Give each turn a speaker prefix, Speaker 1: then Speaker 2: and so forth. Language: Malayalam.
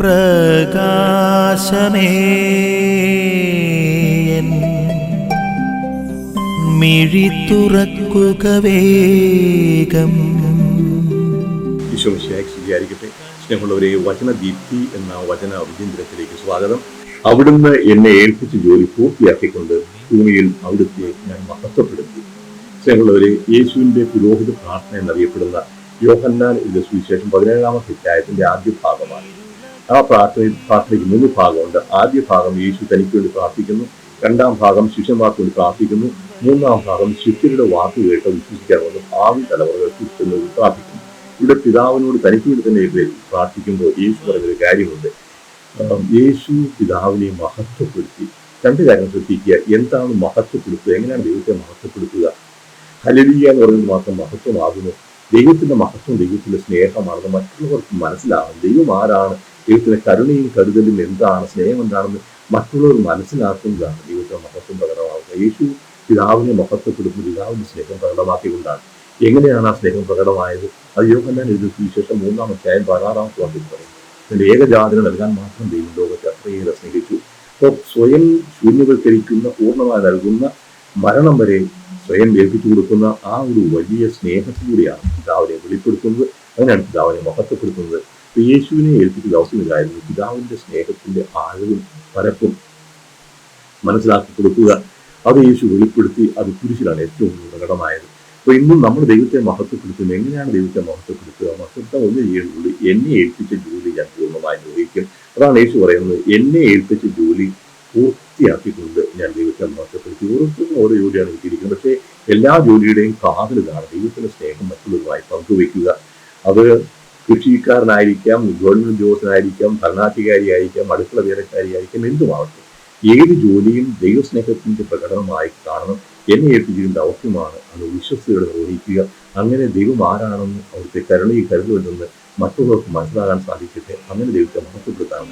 Speaker 1: പ്രകാശമേ. മിഴി തുറക്കുക വേഗം.
Speaker 2: ഈശോമിശിയായി സ്വീകരിക്കട്ടെ സ്നേഹമുള്ളവരെ വചനദീപ്തി എന്ന വചന വിചിന്തനത്തിലേക്ക് സ്വാഗതം. അവിടുന്ന് എന്നെ ഏൽപ്പിച്ച ജോലി പൂർത്തിയാക്കിക്കൊണ്ട് ഭൂമിയിൽ അവിടുത്തെ ഞാൻ മഹത്വപ്പെടുത്തി. സ്നേഹമുള്ളവരെ യേശുവിന്റെ പുരോഹിത പ്രാർത്ഥന എന്നറിയപ്പെടുന്ന യോഹന്നാൻ ഇത് സുവിശേഷം പതിനേഴാമത്തെ അധ്യായത്തിന്റെ ആദ്യ ഭാഗമാണ്. ആ പ്രാർത്ഥന പ്രാർത്ഥനയ്ക്ക് മൂന്ന് ഭാഗമുണ്ട്. ആദ്യ ഭാഗം യേശു തനിക്ക് വേണ്ടി പ്രാർത്ഥിക്കുന്നു. രണ്ടാം ഭാഗം ശിഷ്യന്മാർക്ക് വേണ്ടി പ്രാർത്ഥിക്കുന്നു. മൂന്നാം ഭാഗം ശിഷ്യരുടെ വാക്ക് കേട്ട് വിശ്വസിക്കാമെന്ന് ഭാവി തലമുറകൾ ശിഷ്യനോട് പ്രാർത്ഥിക്കുന്നു. ഇവിടെ പിതാവിനോട് തനിക്ക് വേണ്ടി തന്നെ ഇവിടെ പ്രാർത്ഥിക്കുമ്പോൾ യേശു പറഞ്ഞൊരു കാര്യമുണ്ട്. യേശു പിതാവിനെ മഹത്വപ്പെടുത്തി. രണ്ട് കാര്യം ശ്രദ്ധിക്കുക. എന്താണ് മഹത്വപ്പെടുത്തുക? എങ്ങനെയാണ് ദൈവത്തെ മഹത്വപ്പെടുത്തുക? ഹലലിയ എന്ന് പറയുന്നത് മാത്രം മഹത്വമാകുന്നു. ദൈവത്തിന്റെ മഹത്വം ദൈവത്തിന്റെ സ്നേഹമാണെന്ന് മറ്റുള്ളവർക്ക് മനസ്സിലാകും. ദൈവം ആരാണ്? ദൈവത്തിന്റെ കരുണയും കരുതലും എന്താണ് സ്നേഹം എന്താണെന്ന് മറ്റുള്ളവർ മനസ്സിലാക്കുന്നതാണ് ദൈവത്തിന്റെ മഹത്വം പ്രകടമാകുന്നത്. യേശു പിതാവിനെ മഹത്വപ്പെടുത്തുന്ന പിതാവിന്റെ സ്നേഹം പ്രകടമാക്കിക്കൊണ്ടാണ് എങ്ങനെയാണ് ആ സ്നേഹം പ്രകടമായത്? അത് യോഹന്നാൻ എഴുതിയ വിശേഷം മൂന്നാം അധ്യായം പതിനാറാമത്തെ വാക്യം പറയും തന്റെ ഏകജാതിന് നൽകാൻ മാത്രം ദൈവം ലോകത്തെ അത്രയേറെ സ്നേഹിച്ചു. അപ്പോൾ സ്വയം ശൂന്യവൽക്കരിക്കുന്ന പൂർണമായി നൽകുന്ന മരണം വരെ സ്വയം ഏൽപ്പിച്ചു കൊടുക്കുന്ന ആ ഒരു വലിയ സ്നേഹത്തിലൂടെയാണ് പിതാവിനെ വെളിപ്പെടുത്തുന്നത്. അങ്ങനെയാണ് പിതാവിനെ മഹത്വപ്പെടുത്തുന്നത്. യേശുവിനെ ഏൽപ്പിച്ച ദിവസമില്ലായിരുന്നു പിതാവിന്റെ സ്നേഹത്തിന്റെ ആഴവും പരപ്പും മനസ്സിലാക്കി കൊടുക്കുക. അത് യേശു വെളിപ്പെടുത്തി അത് കുരിശിലാണ് ഏറ്റവും പ്രകടമായത്. അപ്പൊ ഇന്നും നമ്മൾ ദൈവത്തെ മഹത്വപ്പെടുത്തുന്നത് എങ്ങനെയാണ് ദൈവത്തെ മഹത്വപ്പെടുത്തുക? മഹത്വം ഒന്ന് ചെയ്യുന്നുള്ളൂ എന്നെ ഏൽപ്പിച്ച ജോലി ഞാൻ പൂർണമായി നിർവഹിക്കും. അതാണ് യേശു പറയുന്നത്. എന്നെ ഏൽപ്പിച്ച ജോലി പൂർത്തിയാക്കിക്കൊണ്ട് ഞാൻ ദൈവത്തെ മഹത്വപ്പെടുത്തി. ഓരോരുത്തർക്കും ഓരോ ജോലിയാണ് കിട്ടിയിരിക്കുന്നത് പക്ഷേ എല്ലാ ജോലിയുടെയും കാതലിതാണ് ദൈവത്തിന്റെ സ്നേഹം മറ്റുള്ളവരുമായി പങ്കുവെക്കുക അത് കൃഷിക്കാരനായിരിക്കാം ഗവൺമെന്റ് ഉദ്യോഗസ്ഥനായിരിക്കാം ഭരണാധികാരിയായിരിക്കാം അടുക്കള വേലക്കാരിയായിരിക്കാം എന്തുമാവട്ടെ. ഏത് ജോലിയും ദൈവസ്നേഹത്തിന്റെ പ്രകടനമായി കാണണം. എന്നെ ഏൽപ്പിക്കുന്ന ദൗത്യമാണ് അത് വിശ്വസ്തയോടെ നിർവഹിക്കുക. അങ്ങനെ ദൈവം ആരാണെന്ന് അവിടുത്തെ കരുണയിൽ കരുതുമെന്ന് മറ്റുള്ളവർക്ക് മനസ്സിലാകാൻ സാധിക്കട്ടെ. അങ്ങനെ ദൈവത്തെ മഹത്വപ്പെടുത്താൻ